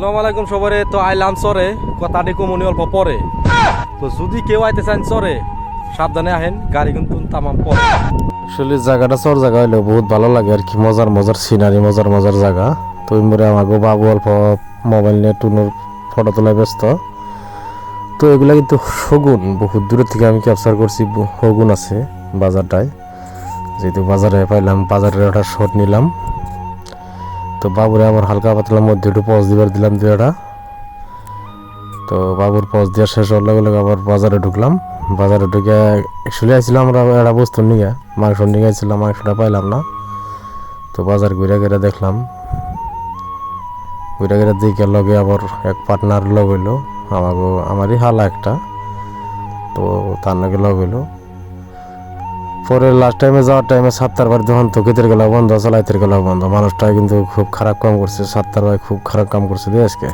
সালাম আলাইকুম সবারে। তো আইলাম চরে কথাটি কমনি অল্প পরে। তো যদি কেউ আইতে চান চরে সাবধানে আহেন, গাড়ি কিন্তু তামাম পরে। আসলে জায়গাটা চর জায়গা হইলেও বহুত ভালো লাগে আর কি, মজার মজার সিনারি মজার মজার জায়গা। তো মরে আমাকে বাবু অল্প মোবাইল নিয়ে টুনুর ফটো তোলায় ব্যস্ত। তো এগুলা কিন্তু শগুন, বহুত দূরের থেকে আমি ক্যাপচার করছি শগুন আছে বাজারটায়। যেহেতু বাজারে পাইলাম, বাজারের একটা শট নিলাম। তো বাবুরে আমার হালকা পাতলার মধ্যে একটু পজ দিবার দিলাম দুটা তো বাবুর পজ দেওয়া শেষ হওয়ার লগে লগে আবার বাজারে ঢুকলাম। বাজারে ঢুকে অ্যাকচুয়ালি আসছিলাম আমরা একটা বস্তু নিয়ে, মাংস নিয়ে গেছিলাম মাংসটা পাইলাম না। তো বাজার ঘুরে ঘুরে দেখলাম। ঘুরে ঘুরে দিকে লগে আবার এক পার্টনার লগ হইল আমাকে আমারই হালা একটা। তো তার নাকি লগ হইল। পরে লাস্ট টাইমে যাওয়ার টাইমে সাতটার বার যখন তোকেতের গেলা বন্ধ, চালাইতের গেলা বন্ধ মানুষটা কিন্তু খুব খারাপ কাম করছে। সাতটার বাড়ি খুব খারাপ কাম করছে দিয়ে আজকে।